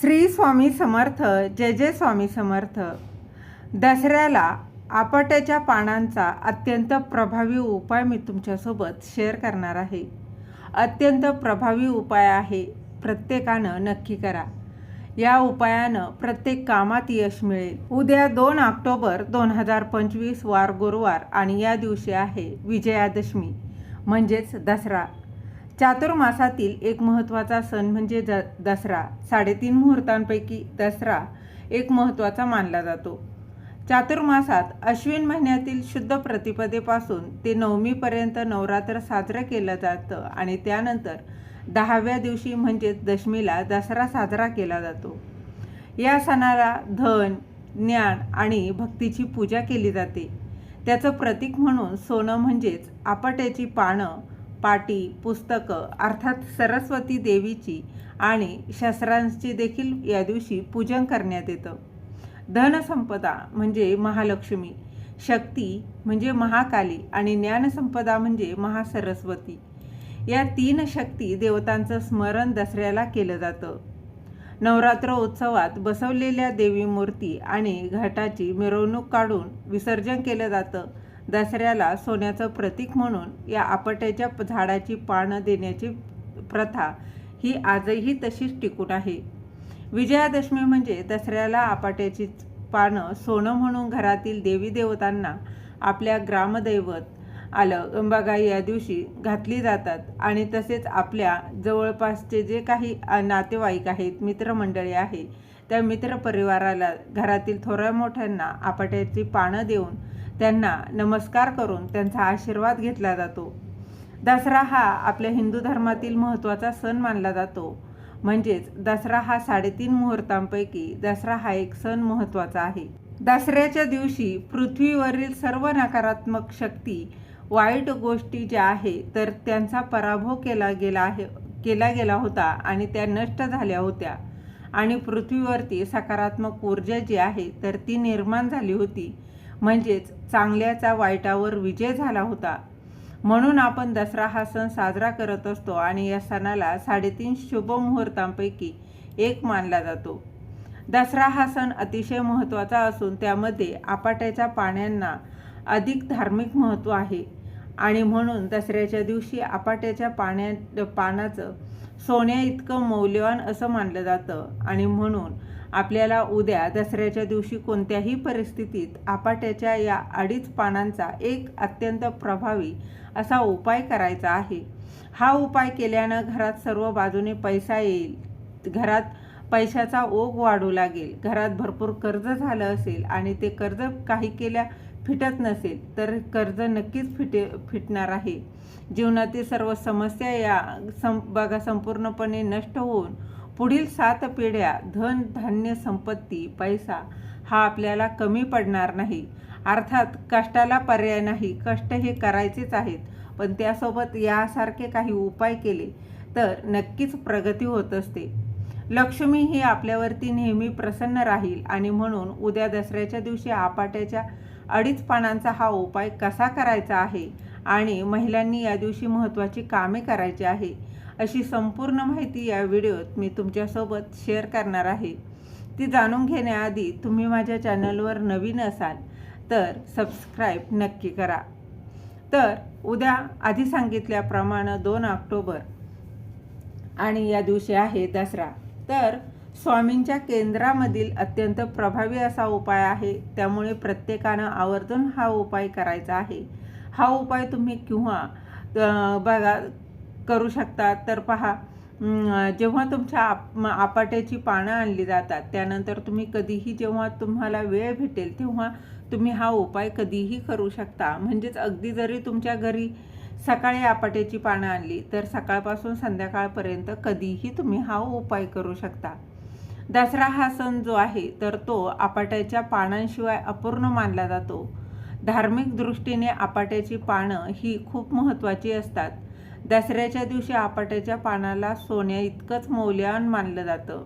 श्री स्वामी समर्थ जय जय स्वामी समर्थ. दसऱ्याला आपट्याच्या पानांचा अत्यंत प्रभावी उपाय मी तुमच्यासोबत शेअर करणार आहे. अत्यंत प्रभावी उपाय आहे. प्रत्येकानं नक्की करा. या उपायानं प्रत्येक कामात यश मिळेल. उद्या दोन ऑक्टोबर दोन हजार पंचवीस वार गुरुवार आणि या दिवशी आहे विजयादशमी म्हणजेच दसरा. चातुर्मासातील एक महत्त्वाचा सण म्हणजे ज दसरा. साडेतीन मुहूर्तांपैकी दसरा एक महत्त्वाचा मानला जातो. चातुर्मासात अश्विन महिन्यातील शुद्ध प्रतिपदेपासून ते नवमीपर्यंत नवरात्र साजरं केलं जातं आणि त्यानंतर दहाव्या दिवशी म्हणजेच दशमीला दसरा साजरा केला जातो. या सणाला धन ज्ञान आणि भक्तीची पूजा केली जाते. त्याचं प्रतीक म्हणून सोनं म्हणजेच आपट्याची पानं पाटी पुस्तकं अर्थात सरस्वती देवीची आणि शस्त्रांची देखील या दिवशी पूजन करण्यात येतं. धनसंपदा म्हणजे महालक्ष्मी शक्ती म्हणजे महाकाली आणि ज्ञानसंपदा म्हणजे महासरस्वती. या तीन शक्ती देवतांचं स्मरण दसऱ्याला केलं जातं. नवरात्र उत्सवात बसवलेल्या देवी मूर्ती आणि घाटाची मिरवणूक काढून विसर्जन केलं जातं. दसऱ्याला सोन्याचं प्रतीक म्हणून या आपट्याच्या झाडाची पानं देण्याची प्रथा ही आजही तशीच टिकून आहे. विजयादशमी म्हणजे दसऱ्याला आपाट्याची पानं सोनं म्हणून घरातील देवी देवतांना आपल्या ग्रामदैवत आलं अंबागाई या दिवशी घातली जातात आणि तसेच आपल्या जवळपासचे जे काही नातेवाईक आहेत मित्रमंडळी आहे त्या मित्रपरिवाराला घरातील थोड्या मोठ्यांना आपाट्याची पानं देऊन त्यांना नमस्कार करून त्यांचा आशीर्वाद घेतला जातो. दसरा हा आपल्या हिंदू धर्मातील महत्त्वाचा सण मानला जातो. म्हणजेच दसरा हा साडेतीन मुहूर्तांपैकी दसरा हा एक सण महत्त्वाचा आहे. दसऱ्याच्या दिवशी पृथ्वीवरील सर्व नकारात्मक शक्ती वाईट गोष्टी ज्या आहे तर त्यांचा पराभव केला गेला आहे केला गेला होता आणि त्या नष्ट झाल्या होत्या. आणि पृथ्वीवरती सकारात्मक ऊर्जा जी आहे तर ती निर्माण झाली होती. म्हणजेच चांगल्याचा वाईटावर विजय झाला होता. म्हणून आपण दसरा हा सण साजरा करत असतो आणि या सणाला साडेतीन शुभ मुहूर्तांपैकी एक मानला जातो. दसरा हा सण अतिशय महत्त्वाचा असून त्यामध्ये आपाट्याच्या पाण्यांना अधिक धार्मिक महत्त्व आहे. आणि म्हणून दसऱ्याच्या दिवशी आपाट्याच्या पाण्या पानाचं सोन्या इतकं मौल्यवान असं मानलं जातं. आणि म्हणून आपल्याला उद्या दसऱ्याच्या दिवशी कोणत्याही परिस्थितीत आपाट्याच्या या अडीच पानांचा एक अत्यंत प्रभावी असा उपाय करायचा आहे. हा उपाय केल्यानं घरात सर्व बाजूने पैसा येईल. घरात पैशाचा ओघ वाढू लागेल. घरात भरपूर कर्ज झालं असेल आणि ते कर्ज काही केल्या फिटत नसेल तर कर्ज नक्कीच फिटे फिटणार आहे. जीवनातील सर्व समस्या या सं बघा संपूर्णपणे नष्ट होऊन पुढील सात पिढ्या धन धान्य संपत्ती पैसा हा आपल्याला कमी पडणार नाही. अर्थात कष्टाला पर्याय नाही. कष्ट हे करायचेच आहेत. पण त्यासोबत यासारखे काही उपाय केले तर नक्कीच प्रगती होत असते. लक्ष्मी ही आपल्यावरती नेहमी प्रसन्न राहील आणि म्हणून उद्या दसऱ्याच्या दिवशी आपाट्याच्या अडीच पानांचा हा उपाय कसा करायचा आहे आणि महिलांनी या दिवशी महत्त्वाची कामे करायची आहे अशी संपूर्ण माहिती या व्हिडिओत मी तुमच्यासोबत शेअर करणार आहे. ती जाणून घेण्याआधी तुम्ही माझ्या चॅनलवर नवीन असाल तर सबस्क्राईब नक्की करा. तर उद्या आधी सांगितल्याप्रमाणे दोन ऑक्टोबर आणि या दिवशी आहे दसरा. तर स्वामींच्या केंद्रामधील अत्यंत प्रभावी असा उपाय आहे त्यामुळे प्रत्येकानं आवर्जून हा उपाय करायचा आहे. हा उपाय तुम्ही किंवा बघा करू शकतात. तर पहा जेव्हा तुमच्या आप आपाट्याची पानं आणली जातात त्यानंतर तुम्ही कधीही जेव्हा तुम्हाला वेळ भेटेल तेव्हा तुम्ही हा उपाय कधीही करू शकता. म्हणजेच अगदी जरी तुमच्या घरी सकाळी आपाट्याची पानं आणली तर सकाळपासून संध्याकाळपर्यंत कधीही तुम्ही हा उपाय करू शकता. दसरा हा सण जो आहे तर तो आपाट्याच्या पानांशिवाय अपूर्ण मानला जातो. धार्मिक दृष्टीने आपाट्याची पानं ही खूप महत्त्वाची असतात. दसऱ्याच्या दिवशी आपाट्याच्या पानाला सोन्या इतकंच मौल्यवान मानलं जातं.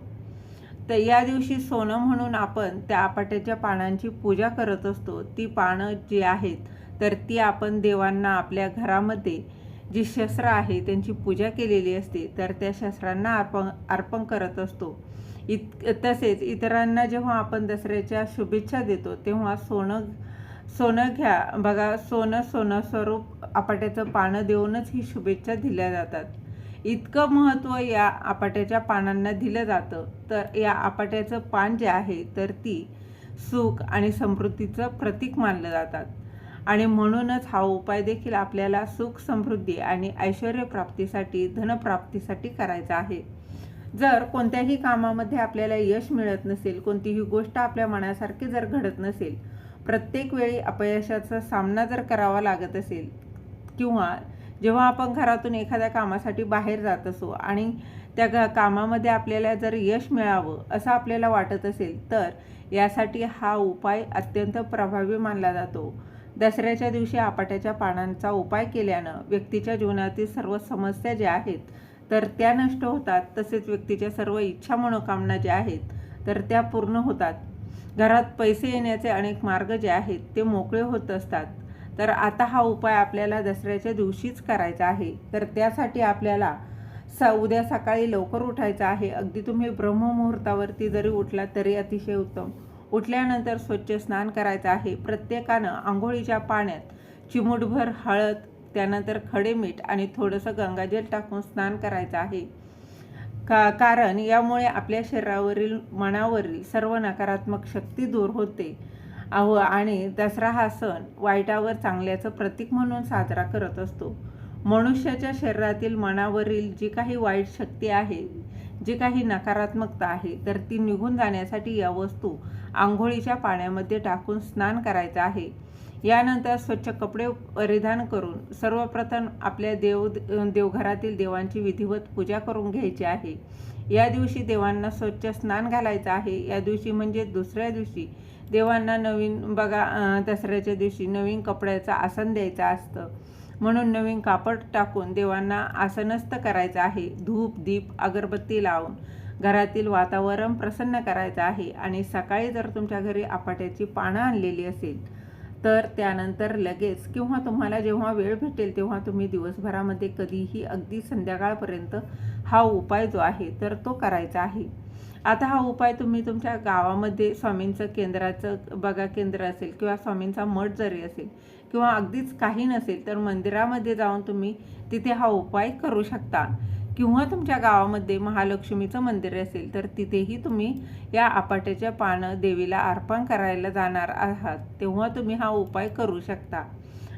तर या दिवशी सोनं म्हणून आपण त्या आपाट्याच्या पानांची पूजा करत असतो. ती पानं जी आहेत तर ती आपण देवांना आपल्या घरामध्ये जी शस्त्र आहे त्यांची पूजा केलेली असते तर त्या शस्त्रांना अर्पण अर्पण करत असतो. इत तसेच इतरांना जेव्हा आपण दसऱ्याच्या शुभेच्छा देतो तेव्हा सोनं सोनं घ्या बघा सोनं सोनं स्वरूप आपाट्याचं पानं देऊनच ही शुभेच्छा दिल्या जातात. इतकं महत्त्व या आपाट्याच्या पानांना दिलं जातं. तर या आपाट्याचं पान जे आहे तर ती सुख आणि समृद्धीचं प्रतीक मानलं जातात. आणि म्हणूनच हा उपाय देखील आपल्याला सुख समृद्धी आणि ऐश्वर प्राप्तीसाठी धनप्राप्तीसाठी करायचा आहे. जर कोणत्याही कामामध्ये आपल्याला यश मिळत नसेल कोणतीही गोष्ट आपल्या मनासारखी जर घडत नसेल प्रत्येक वेळी अपयशाचा सामना जर करावा लागत असेल किंवा जेव्हा आपण घरातून एखाद्या कामासाठी बाहेर जात असो आणि त्या ग कामामध्ये आपल्याला जर यश मिळावं असं आपल्याला वाटत असेल तर यासाठी हा उपाय अत्यंत प्रभावी मानला जातो. दसऱ्याच्या दिवशी आपाट्याच्या पानांचा उपाय केल्यानं व्यक्तीच्या जीवनातील सर्व समस्या ज्या आहेत तर त्या नष्ट होतात. तसेच व्यक्तीच्या सर्व इच्छा मनोकामना ज्या आहेत तर त्या पूर्ण होतात. घरात पैसे येण्याचे अनेक मार्ग जे आहेत ते मोकळे होत असतात. तर आता हा उपाय आपल्याला दसऱ्याच्या दिवशीच करायचा आहे. तर त्यासाठी आपल्याला स उद्या सकाळी लवकर उठायचं आहे. अगदी तुम्ही ब्रह्ममुहूर्तावरती जरी उठला तरी अतिशय उत्तम. उठल्यानंतर स्वच्छ स्नान करायचं आहे. प्रत्येकानं आंघोळीच्या पाण्यात चिमूटभर हळद त्यानंतर खडे मीठ आणि थोडंसं गंगाजल टाकून स्नान करायचं आहे. का कारण यामुळे आपल्या शरीरावरील मनावरील सर्व नकारात्मक शक्ती दूर होते. अहो आणि दसरा हा सण वाईटावर चांगल्याचं प्रतीक म्हणून साजरा करत असतो. मनुष्याच्या शरीरातील मनावरील जी काही वाईट शक्ती आहे जी काही नकारात्मकता आहे तर ती निघून जाण्यासाठी या वस्तू आंघोळीच्या पाण्यामध्ये टाकून स्नान करायचं आहे. यानंतर स्वच्छ कपडे परिधान करून सर्वप्रथम आपल्या देव देवघरातील देवांची विधिवत पूजा करून घ्यायची आहे. या दिवशी देवांना स्वच्छ स्नान घालायचं आहे. या दिवशी म्हणजे दुसऱ्या दिवशी देवांना नवीन बघा दसऱ्याच्या दिवशी नवीन कपड्याचं आसन द्यायचं असतं. म्हणून नवीन कापड टाकून देवांना आसनस्थ करायचं आहे. धूप दीप अगरबत्ती लावून घरातील वातावरण प्रसन्न करायचं आहे. आणि सकाळी जर तुमच्या घरी आपाट्याची पानं आणलेली असेल तर त्यानंतर लगेच किंवा तुम्हाला जेव्हा वेळ भेटेल तेव्हा तुम्ही दिवसभरामध्ये कधीही अगदी संध्याकाळपर्यंत हा उपाय जो आहे तर तो करायचा आहे. आता हा उपाय तुम्ही तुमच्या गावामध्ये स्वामींचं केंद्राचं बघा केंद्र असेल किंवा स्वामींचा मठ जरी असेल किंवा अगदीच काही नसेल तर मंदिरामध्ये जाऊन तुम्ही तिथे हा उपाय करू शकता. किंवा तुमच्या गावामध्ये महालक्ष्मीचं मंदिर असेल तर तिथेही तुम्ही या आपाट्याच्या पानं देवीला अर्पण करायला जाणार आहात. तेव्हा तुम्ही हा उपाय करू शकता.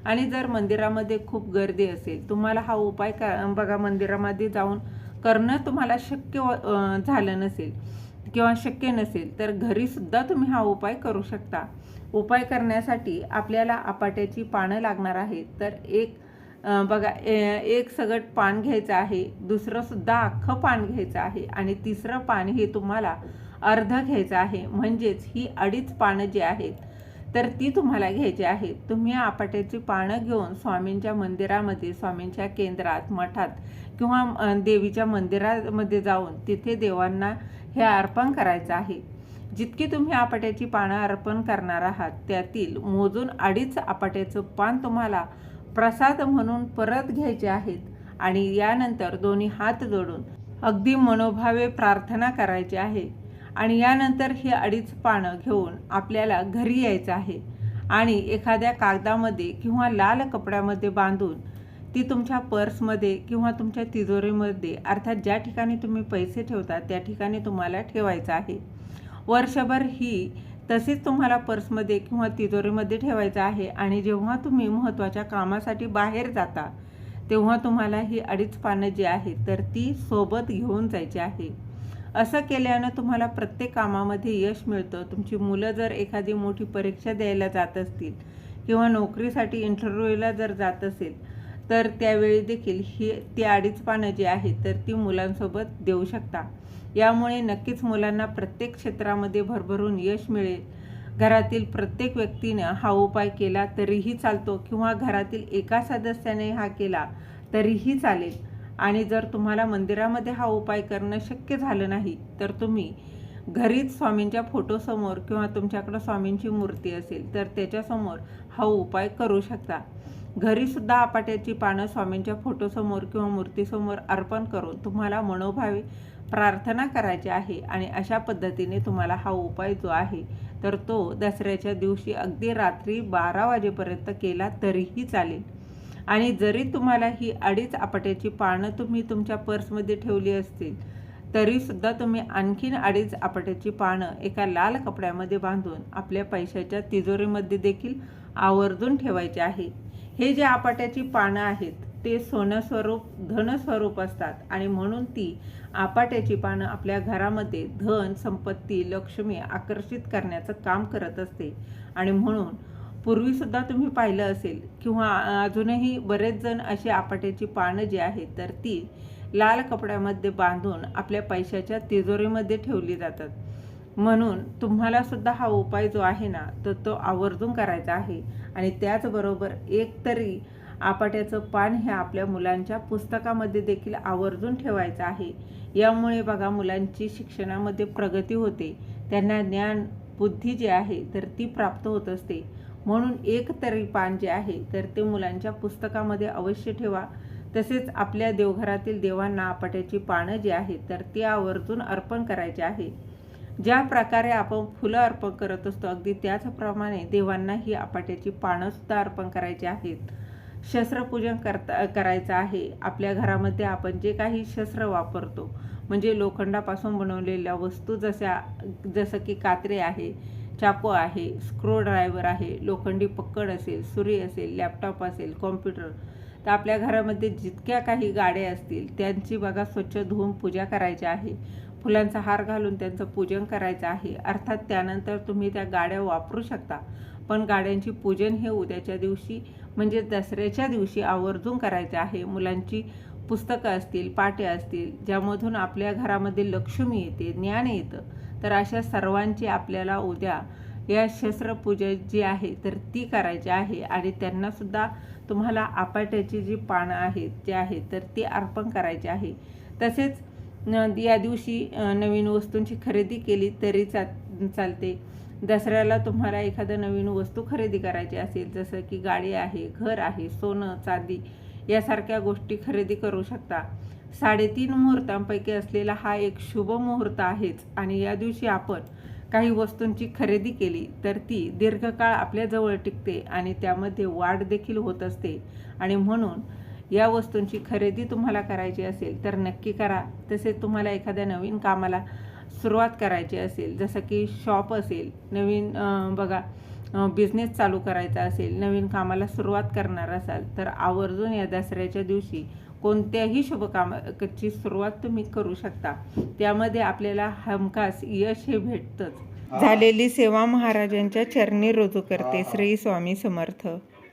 आणि जर मंदिरामध्ये खूप गर्दी असेल तुम्हाला हा उपाय का बघा मंदिरामध्ये जाऊन करणं तुम्हाला शक्य झालं नसेल किंवा शक्य नसेल तर घरीसुद्धा तुम्ही हा उपाय करू शकता. उपाय करण्यासाठी आपल्याला आपाट्याची पानं लागणार आहेत. तर एक बघा एक सगट पान घ्यायचं आहे दुसरंसुद्धा अख्खं पान घ्यायचं आहे आणि तिसरं पान हे तुम्हाला अर्ध घ्यायचं आहे. म्हणजेच ही अडीच पानं जी आहेत तर ती तुम्हाला घ्यायची आहेत तुम्ही आपाट्याची पानं घेऊन स्वामींच्या मंदिरामध्ये स्वामींच्या केंद्रात मठात किंवा देवीच्या मंदिरामध्ये जाऊन तिथे देवांना हे अर्पण करायचं आहे. जितकी तुम्ही आपाट्याची पानं अर्पण करणार आहात त्यातील मोजून अडीच आपाट्याचं पान तुम्हाला प्रसाद म्हणून परत घ्यायचे आहेत आणि यानंतर दोन्ही हात जोडून अगदी मनोभावे प्रार्थना करायची आहे. आणि यानंतर ही अडीच पानं घेऊन आपल्याला घरी यायचं आहे. आणि एखाद्या कागदामध्ये किंवा लाल कपड्यामध्ये बांधून ती तुमच्या पर्समध्ये किंवा तुमच्या तिजोरीमध्ये अर्थात ज्या ठिकाणी तुम्ही पैसे ठेवता त्या ठिकाणी तुम्हाला ठेवायचं आहे. वर्षभर ही तसेच तुम्हाला पर्समध्ये किंवा तिजोरीमध्ये ठेवायचं आहे आणि जेव्हा तुम्ही महत्त्वाच्या कामासाठी बाहेर जाता तेव्हा तुम्हाला ही अडीच पानं जी आहेत तर ती सोबत घेऊन जायची आहे. असं केल्यानं तुम्हाला प्रत्येक कामामध्ये यश मिळतं. तुमची मुलं जर एखादी मोठी परीक्षा द्यायला जात असतील किंवा नोकरीसाठी इंटरव्ह्यूला जर जात असेल तर त्यावेळी देखील ही ती अडीच पानं जी आहेत तर ती मुलांसोबत देऊ शकता. यामुळे नक्कीच मुलांना प्रत्येक क्षेत्रामध्ये भरभरून यश मिळेल. घरातील प्रत्येक व्यक्तीनं हा उपाय केला तरीही चालतो किंवा घरातील एका सदस्याने हा केला तरीही चालेल. आणि जर तुम्हाला मंदिरामध्ये हा उपाय करणं शक्य झालं नाही तर तुम्ही घरीच स्वामींच्या फोटोसमोर किंवा तुमच्याकडं स्वामींची मूर्ती असेल तर त्याच्यासमोर हा उपाय करू शकता. घरीसुद्धा आपाट्याची पानं स्वामींच्या फोटोसमोर किंवा मूर्तीसमोर अर्पण करून तुम्हाला मनोभावे प्रार्थना करायची आहे आणि अशा पद्धतीने तुम्हाला हा उपाय जो आहे तर तो दसऱ्याच्या दिवशी अगदी रात्री बारा वाजेपर्यंत केला तरीही चालेल. आणि जरी तुम्हाला ही अडीच आपाट्याची पानं तुम्ही तुमच्या पर्समध्ये ठेवली असतील तरीसुद्धा तुम्ही आणखीन अडीच आपाट्याची पानं एका लाल कपड्यामध्ये बांधून आपल्या पैशाच्या तिजोरीमध्ये देखील आवर्जून ठेवायचे आहे. हे जे आपाट्याची पानं आहेत ते सोनस्वरूप धनस्वरूप असतात. आणि म्हणून ती आपाट्याची पानं आपल्या घरामध्ये धन संपत्ती लक्ष्मी आकर्षित करण्याचं काम करत असते. आणि म्हणून पूर्वीसुद्धा तुम्ही पाहिलं असेल किंवा अजूनही बरेच जण अशी आपाट्याची पानं जी आहेत तर ती लाल कपड्यामध्ये बांधून आपल्या पैशाच्या तिजोरीमध्ये ठेवली जातात. म्हणून तुम्हाला सुद्धा हा उपाय जो आहे ना तर तो आवर्जून करायचा आहे. आणि त्याचबरोबर एक तरी आपाट्याचं पान हे आपल्या मुलांच्या पुस्तकामध्ये देखील आवर्जून ठेवायचं आहे. यामुळे बघा मुलांची शिक्षणामध्ये प्रगती होते. त्यांना ज्ञान बुद्धी जी आहे तर ती प्राप्त होत असते. म्हणून एक तरी पान जे आहे तर ते मुलांच्या पुस्तकामध्ये अवश्य ठेवा. तसेच आपल्या देवघरातील देवांना आपाट्याची पानं जी आहेत तर ती आवर्जून अर्पण करायची आहे. ज्या प्रकारे आपण फुलं अर्पण करत असतो अगदी त्याचप्रमाणे देवांना ही आपाट्याची पानंसुद्धा अर्पण करायची आहेत. शस्त्रपूजन करता करायचं आहे. आपल्या घरामध्ये आपण जे काही शस्त्र वापरतो म्हणजे लोखंडापासून बनवलेल्या वस्तू जशा जसं की कात्रे आहे चाकू आहे स्क्रू ड्रायव्हर आहे लोखंडी पक्कड असेल सुरी असेल लॅपटॉप असेल कॉम्प्युटर तर आपल्या घरामध्ये जितक्या काही गाड्या असतील त्यांची बघा स्वच्छ धुवून पूजा करायची आहे. फुलांचा हार घालून त्यांचं पूजन करायचं आहे. अर्थात त्यानंतर तुम्ही त्या गाड्या वापरू शकता. पण गाड्यांची पूजन हे उद्याच्या दिवशी म्हणजे दसऱ्याच्या दिवशी आवर्जून करायचे आहे. मुलांची पुस्तकं असतील पाटे असतील ज्यामधून आपल्या घरामध्ये लक्ष्मी येते ज्ञान येतं तर अशा सर्वांची आपल्याला उद्या या शस्त्रपूजा जी आहे तर ती करायची आहे. आणि त्यांनासुद्धा तुम्हाला आपाट्याची जी पानं आहेत जे आहेत तर ती अर्पण करायची आहे. तसेच न- या दिवशी नवीन वस्तूंची खरेदी केली तरी चा चालते. दसऱ्याला तुम्हाला एखादं नवीन वस्तू खरेदी करायची असेल जसं की गाडी आहे घर आहे सोनं चांदी यासारख्या गोष्टी खरेदी करू शकता. साडेतीन मुहूर्तांपैकी असलेला हा एक शुभ मुहूर्त आहेच. आणि या दिवशी आपण काही वस्तूंची खरेदी केली तर ती दीर्घकाळ आपल्याजवळ टिकते आणि त्यामध्ये वाढ देखील होत असते. आणि म्हणून या वस्तूंची खरेदी तुम्हाला करायची असेल तर नक्की करा. तसेच तुम्हाला एखाद्या नवीन कामाला सुरुवात करायची असेल जसं की शॉप असेल नवीन बघा बिझनेस चालू करायचा असेल नवीन कामाला सुरुवात करणार असाल तर आवर्जून या दसऱ्याच्या दिवशी कोणत्याही शुभकामाची सुरुवात तुम्ही करू शकता. त्यामध्ये आपल्याला हमखास यश हे भेटतंच. झालेली सेवा महाराजांच्या चरणी रुजू करते श्री स्वामी समर्थ.